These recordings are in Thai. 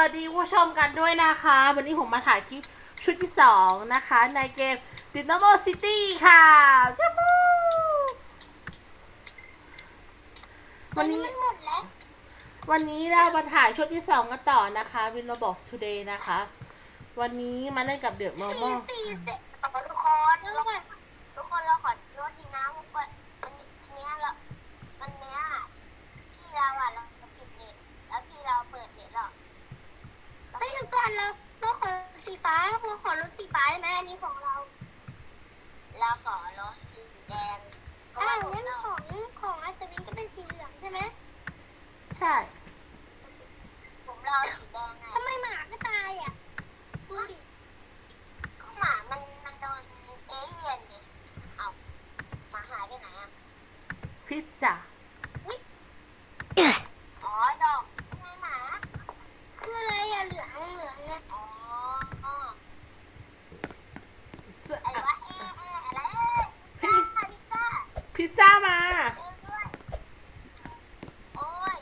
วัสดีผู้ชมกันด้วยนะคะ วันนี้ผมมาถ่ายคลิปชุดที่สองนะคะ ในเกม Dynamo City ค่ะยูฮูวันนี้มันหมดแล้ววันนี้เรามาถ่ายชุดที่สองกันต่อนะคะวินเราบอก today นะคะ วันนี้มาเล่นกับเดือดมอมอ สี่เสร็จต่อทุกคนทุกคนทุกคนเราขอโทษทีนะทุกคนวันนี้เนี้ยเราวันเนี้ยพี่เราอะเราปิดเน็ตแล้วพี่เราเปิดเน็ตหรอเฮ้ยทุกคนเราเราขอสีฟ้าเราขอรถสีฟ้าได้ไหมอันนี้ของเรา เราขอรถสีแดงอ้าวงั้นของของอัศวินก็เป็นสีเหลืองใช่ไหม ใช่ ผมรอสีแดงไงทำไมหมาไม่ตายอะดูดิก็หมามันมันโดนเอเลี่ยนไงเอาหมาหายไปไหนอะ พิซซ่า อ๋อดอกทำไมหมา คืออะไรอะเหลืองเหลืองเนี่ยอ๋ออะไรวะเอ๊ะเอ๊ะอะไรเอ๊ะพิซซ่าพิซซ่า พิซซ่ามา เอ๊ะด้วยโอ้ย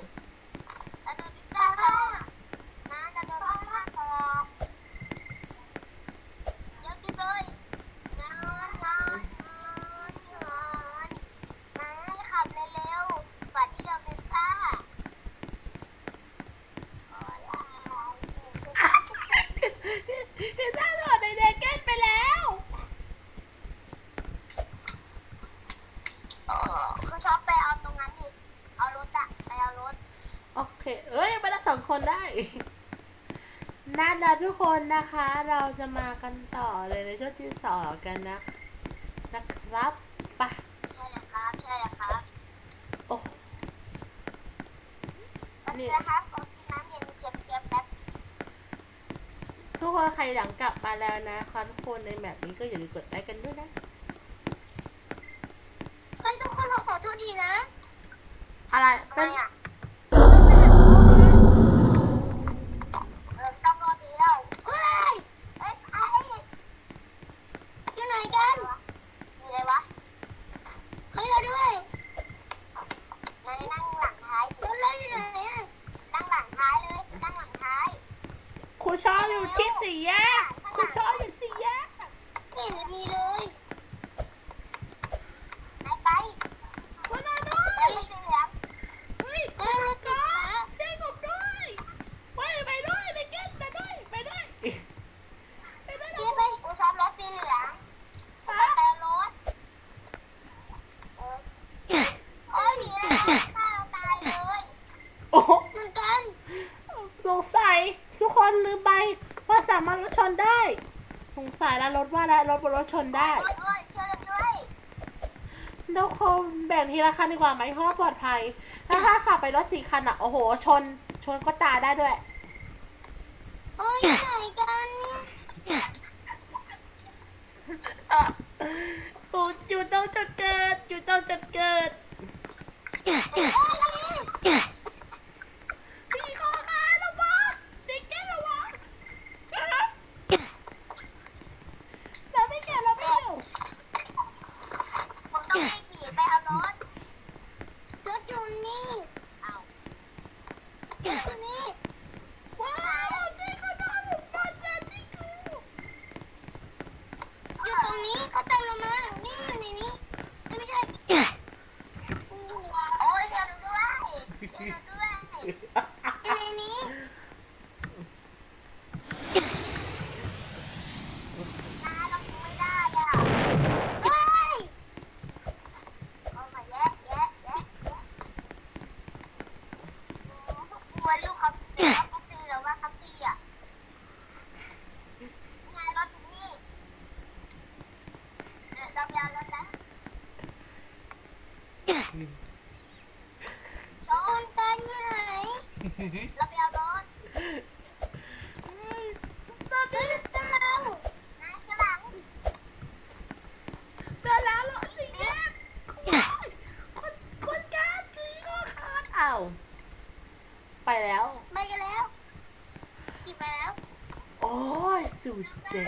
เราโดนพิซซ่าค่ะนะเราโดนพิซซ่าตอกเดี๋ยวกินเลยงานงานงานงานมาให้ขับเร็วๆก่อนที่เราพิซซ่า พิซซ่าโดดในเดเกนไปแล้ว คือชอบไปเอาตรงนั้นดิเอารถอะไปเอารถ โอเค เอ้ยไปละสองคนได้นั่นนะทุกคนนะคะ เราจะมากันต่อเลยในช่วงที่สองกันนะ นะครับไปะใช่แล้วครับใช่แล้วครับโอ้โอเคนะครับขอกินน้ำเย็นเก็บเก็บแป๊บทุกคนใครหลังกลับมาแล้วนะคะทุกคนในแบบนี้ก็อย่าลืมกดไลค์กันด้วยนะเฮ้ยทุกคนเราขอโทษทีนะ อะไรทำไมเป็น อะเออต้องรอเดียวเฮ้ยเอ้ยไอ้อยู่ไหนกันอยู่ไหนวะเฮ้ยเราด้วยนายนั่งหลังท้ายรถเราอยู่ไหนอะนั่งหลังท้ายเลยนั่งหลังท้าย ครูชอบอยู่ที่สี่แยกครูชอบอยู่สี่แยก ไม่เห็นมีเลยไปไป วันนั้นด้ ไป วย สีเหลือง เฮ้ยเออก็เช่วยผมด้วยไปไปด้วยไปเก็ตไปด้วยไปด้วยไปด้วย พี่ไปกูชอบรถสีเหลืองไปแต่รถเออโอ้ยผีอะไรฆ่าเราตายเลย โอ้โห เหมือนกัน สงสัย ทุกคนลืมไปว่าสามารถรถชนได้ สงสัยแล้วรถว่าแล้วรถบนรถชนได้โอ้ยโอ้ยช่วยเราด้วยทุกคนแบ่งทีละคันดีกว่าไหมเพราะว่าปลอดภัย ถ้าถ้าขับไปรถสี่คันอะโอ้โห ชน ชนก็ตายได้ด้วย โอ้ยไหนกันเนี่ยตูดอยู่ตรงจุดเกิด อยู่ตรงจุดเกิด โอ้ย สี่ข้อขาระวังเด็กแก่ระวังเราไม่แก่เราไม่เร็ว ผมต้องรีบหนีไปเอารถรถอยู่นี่เอารถอยู่นี่ ว้าวเจ๊ก็โดนหนูปนเลยนี่คือ อยู่ตรงนี้เขาตามเรามา นี่อยู่ในนี้เอ้ยไม่ใช่ โอ้ยเดี๋ยวดูด้วยเดี๋ยวดูด้วยอยู่ในนี้น้าเราคงไม่ได้อะเฮ้ยเอามาแยะแยะแยะแยะกลัวลูกเขาตีเขาตีหรือว่าเขาตีอะไงรถอยู่นี่ เดี๋ยวเราไปเอารถนะโดนกันอยู่ไหน เราไปเอารถตอนนี้เจ้าเรานายกระหลังเจอแล้วเหรอสี่แยกคนคนแก่สี่ข้อขาดอ้าวไปแล้ว ไปกันแล้วขี่ไปแล้ว โอ้ยสุดเจ๋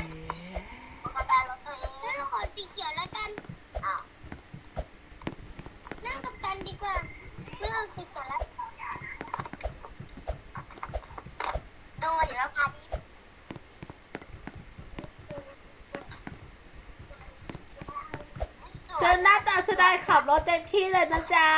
ต็มที่เลยนะจ๊ะ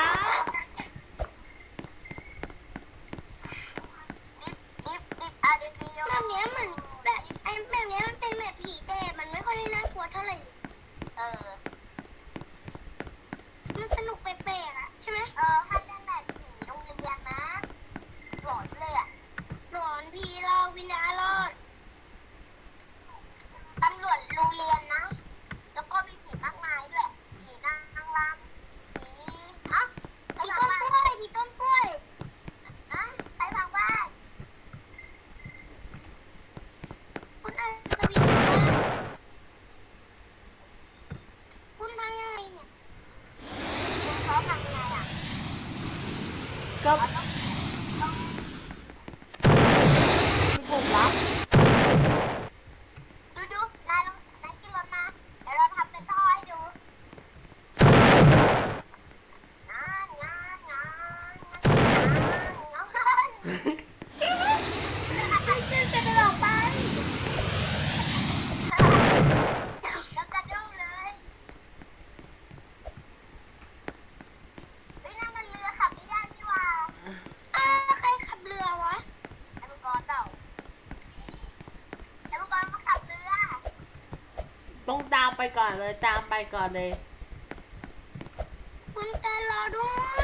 ามไปก่อนเลย ตามไปก่อนเลย คุณตารอด้วย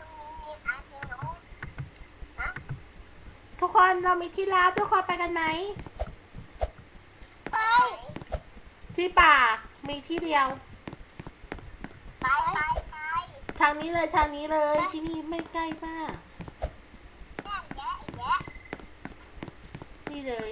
คนเรามีที่ลับทุกคนไปกันไหมไป ที่ป่ามีที่เดียว ไปไปไปทางนี้เลยทางนี้เลยที่นี่ไม่ใกล้มากนี่เลย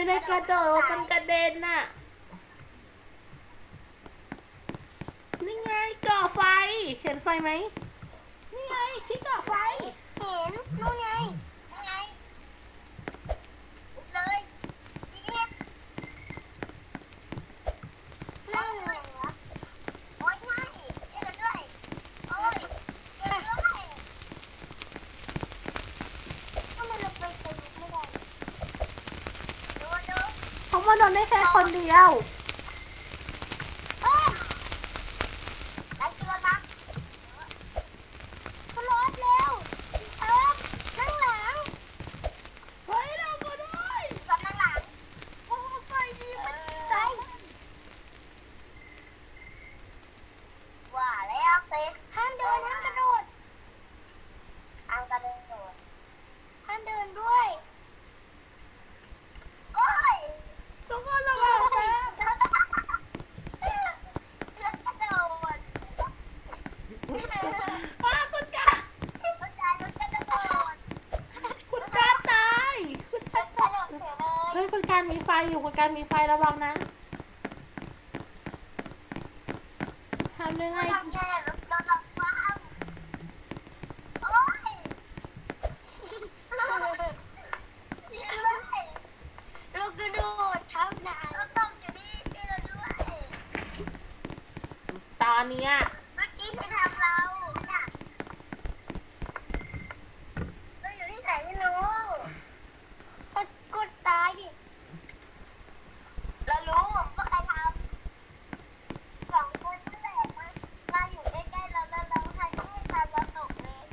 ไม่ได้กระโดดมันกระเด็นน่ะ นี่ไงก่อไฟ เห็นไฟไหมนี่ไงที่ก่อไฟ เห็นนู่นไงนี่ไงเลยนี่นั่นไงวะโอ๊ยง่ายช่วยเราด้วยโอ๊ยช่วยเราด้วยทำไมเราไปคนไม่ได้ดูดู เพราะว่าโดน ได้แค่คนเดียว เอ้ยไล่เกลือมาขึ้นรถเร็วเอิบนั่งหลัง เฮ้ยเราก็ด้วย ก่อนนั่งหลัง โอ้ไฟดีมัน ไปว่าแล้วสิห้ามเดินห้ามกระโดดห้ามกระโดดห้ามเดินด้วยโอ้ย ทุกคนระวังนะ แล้วกระโดด อ้าคุณกา รถใจรถกระโดด คุณกาตายคุณ ร กา ถกระโดดเฉยเลย เฮ้ยคุณการ มีไฟอยู่กับการมีไฟระวังนะทำยังไง ทำไงอะรถเราเราว้าวโอ๊ยเรากระโดดทับนายเราต้องอยู่นี่ช่วยเราด้วย ตอนเนี้ย เมื่อกี้ที่ทำเราเนี่ยเราอยู่ที่ไหนไม่รู้กดกดตายดิ เรารู้ว่าใครทำสองคนนั่นแหละมามาอยู่ใกล้ๆเราแล้วเราใครที่ไม่ทำเราตกเลย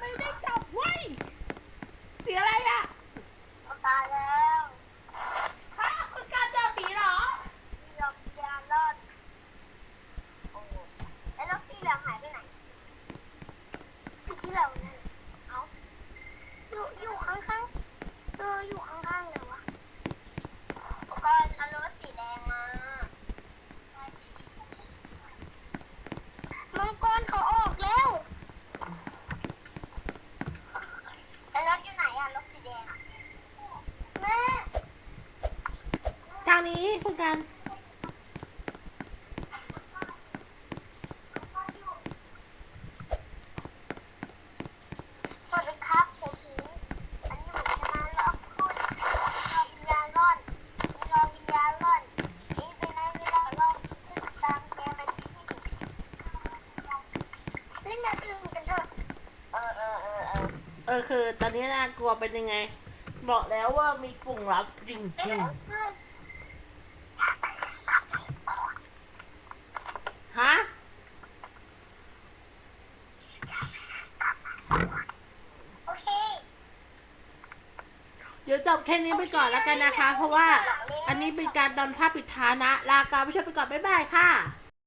ไม่ได้จับไว้ยเสียอะไรอะ เราตายแล้ว ฮะคุณการเจอผีเหรอ ยอมยารอดโอ้โหแล้วนกที่เหลืองหายไปไหนที่เหลืองนั่นเอาอยู่อยู่ข้างๆเอออยู่ข้างๆเลยวะอุปกรณ์เอารถสีแดงมามังกรเขาออกแล้วแล้วรถอยู่ไหนอะรถสีแดงอะแม่ ทาง นี้คุณการสวัสดีครับเศรษฐีอันนี้ผมจะมาล็อกคุณรอวิญญาณร่อนนี่รอวิญญาณร่อนนี่เป็นไงเวลาเราขึ้นตามแกไปที่นี่เล่นแบบอื่นกันเถอะเออเออเออเออเออคือ ตอนนี้น่ากลัวเป็นยังไง บอกแล้วว่ามีกลุ่มลับจริงเอ จริง อเออ ฮะ โอเค เดี๋ยวจบ แค่นี้ไปก่อนแล้วกันนะคะ เพราะว่าอันนี้เป็นการดอนภาพปิดฐานะ ลาการไปชมไปก่อนบ๊ายบายค่ะ